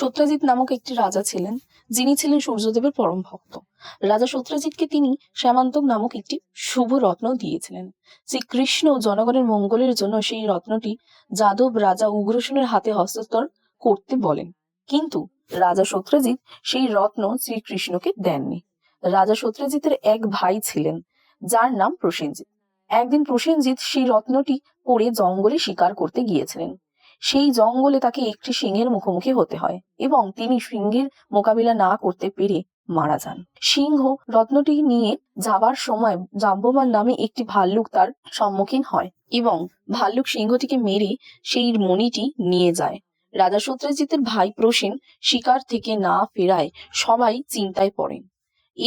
সত্যজিৎ নামক একটি রাজা ছিলেন, যিনি ছিলেন সূর্যদেবের পরম ভক্ত। রাজা সত্যজিৎকে তিনি শ্যামান্তক নামক একটি শুভ রত্ন দিয়েছিলেন। শ্রীকৃষ্ণ জনগণের মঙ্গলের জন্য সেই রত্নটি যাদব রাজা উগ্রসেনের হাতে হস্তান্তর করতে বলেন। কিন্তু রাজা সত্যজিৎ সেই রত্ন শ্রীকৃষ্ণকে দেননি। রাজা সত্যজিতের এক ভাই ছিলেন, যার নাম প্রসেনজিৎ। একদিন প্রসেনজিৎ সেই রত্নটি পরে জঙ্গলে শিকার করতে গিয়েছিলেন। সেই জঙ্গলে তাকে একটি সিংহের মুখোমুখি হতে হয় এবং তিনি সিংহের মোকাবিলা না করতে পেরে মারা যান। সিংহ রত্নটি নিয়ে যাবার সময় জাম্বমান নামে একটি ভাল্লুক তার সম্মুখীন হয় এবং ভাল্লুক সিংহটিকে মেরে সেই মণিটি নিয়ে যায়। রাজা সত্যজিতের ভাই প্রসেন শিকার থেকে না ফেরায় সবাই চিন্তায় পড়েন।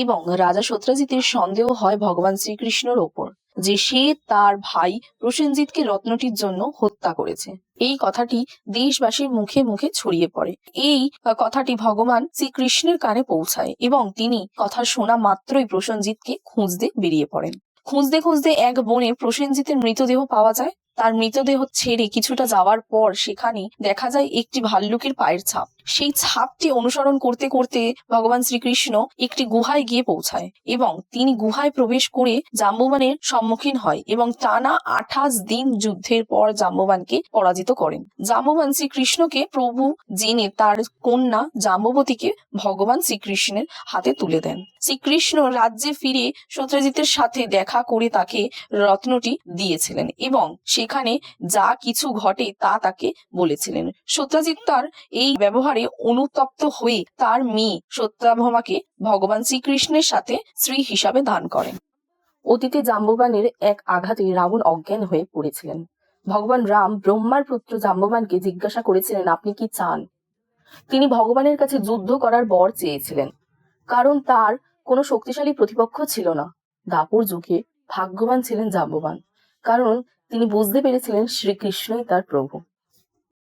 এবং রাজা সত্যজিতের সন্দেহ হয় ভগবান শ্রীকৃষ্ণর ওপর, যে সে তার ভাই প্রসেনজিৎকে রত্নটির জন্য হত্যা করেছে। এই কথাটি দেশবাসীর মুখে মুখে ছড়িয়ে পড়ে। এই কথাটি ভগবান শ্রীকৃষ্ণের কানে পৌঁছায় এবং তিনি কথা শোনা মাত্রই প্রসেনজিৎকে খুঁজতে বেরিয়ে পড়েন। খুঁজতে খুঁজতে এক বনে প্রসেনজিতের মৃতদেহ পাওয়া যায়। তার মৃতদেহ ছেড়ে কিছুটা যাওয়ার পর সেখানে দেখা যায় একটি ভাল্লুকের পায়ের ছাপ। সেই ছাপটি অনুসরণ করতে করতে ভগবান শ্রীকৃষ্ণ একটি গুহায় গিয়ে পৌঁছায় এবং তিনি গুহায় প্রবেশ করে জাম্বুবানের সম্মুখীন হয় এবং টানা আঠাশ দিন যুদ্ধের পর জাম্বুবানকে পরাজিত করেন। জাম্বুবান শ্রীকৃষ্ণকে প্রভু জেনে তার কন্যা জাম্ববতীকে ভগবান শ্রীকৃষ্ণের হাতে তুলে দেন। শ্রীকৃষ্ণ রাজ্যে ফিরে সত্যজিতের সাথে দেখা করে তাকে রত্নটি দিয়েছিলেন এবং সেখানে যা কিছু ঘটে তা তাকে বলেছিলেন। সত্যজিৎ তার এই ব্যবহারে অনুতপ্ত হয়ে তার মেয়ে সত্যাভামাকে ভগবান শ্রীকৃষ্ণের সাথে স্ত্রী হিসাবে দান করেন। অতীতে জাম্ববানের এক আঘাতে রাবণ অজ্ঞান হয়ে পড়েছিলেন। ভগবান রাম ব্রহ্মার পুত্র জাম্ববানকে জিজ্ঞাসা করেছিলেন, আপনি কি চান? তিনি ভগবানের কাছে যুদ্ধ করার বর চেয়েছিলেন, কারণ তার কোনো শক্তিশালী প্রতিপক্ষ ছিল না। দাপুর যুগে ভাগ্যবান ছিলেন জাম্ববান, কারণ তিনি বুঝতে পেরেছিলেন শ্রীকৃষ্ণই তার প্রভু।